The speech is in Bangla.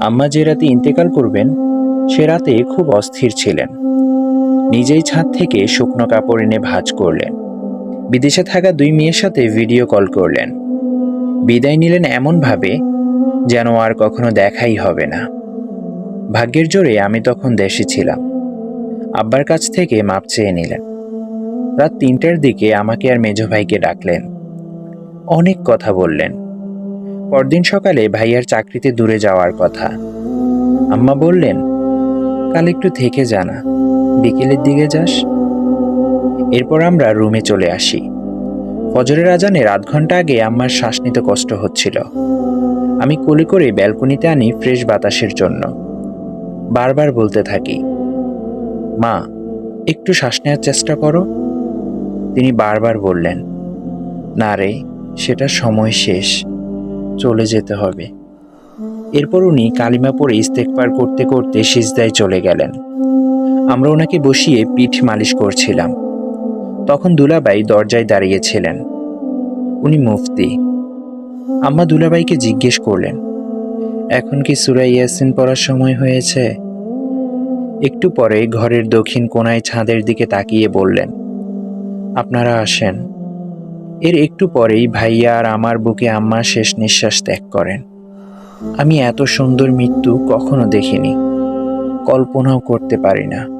আম্মা যে রাতে ইন্তেকাল করবেন, সে রাতে খুব অস্থির ছিলেন। নিজেই ছাদ থেকে শুকনো কাপড় এনে ভাঁজ করলেন। বিদেশে থাকা দুই মেয়ের সাথে ভিডিও কল করলেন। বিদায় নিলেন এমনভাবে যেন আর কখনো দেখাই হবে না। ভাগ্যের জোরে আমি তখন দেশে ছিলাম। আব্বার কাছ থেকে মাপ চেয়ে নিলেন। রাত তিনটার দিকে আমাকে আর মেজ ভাইকে ডাকলেন। অনেক কথা বললেন। পরদিন সকালে ভাইয়ার চাকরিতে দূরে যাওয়ার কথা। আম্মা বললেন, কাল একটু থেকে জানা বিকেলের দিকে যাস। এরপর আমরা রুমে চলে আসি। ফজরের আজানের আধ ঘণ্টা আগে আম্মার শ্বাস নিতে কষ্ট হচ্ছিল। আমি কোলে করে ব্যালকনিতে আনি ফ্রেশ বাতাসের জন্য। বারবার বলতে থাকি, মা, একটু শ্বাস নেওয়ার চেষ্টা করো। তিনি বারবার বললেন, না রে, সেটা সময় শেষ। চলে যেতে হবে। এরপর উনি কালিমা পরে ইস্তেকবার করতে করতে সিজদায় চলে গেলেন। আমরা ওনাকে বসিয়ে পিঠ মালিশ করছিলাম। তখন দুলাবাই দরজায় দাঁড়িয়েছিলেন। উনি মুফতি। আম্মা দুলাবাইকে জিজ্ঞেস করলেন, এখন কি সুরাই ইয়াসিন পড়ার সময় হয়েছে? একটু পরে ঘরের দক্ষিণ কোনায় ছাদের দিকে তাকিয়ে বললেন, আপনারা আসেন। এর একটু পরেই ভাইয়া আর আমার বুকে আম্মা শেষ নিঃশ্বাস ত্যাগ করেন। আমি এত সুন্দর মৃত্যু কখনো দেখিনি। কল্পনাও করতে পারি না।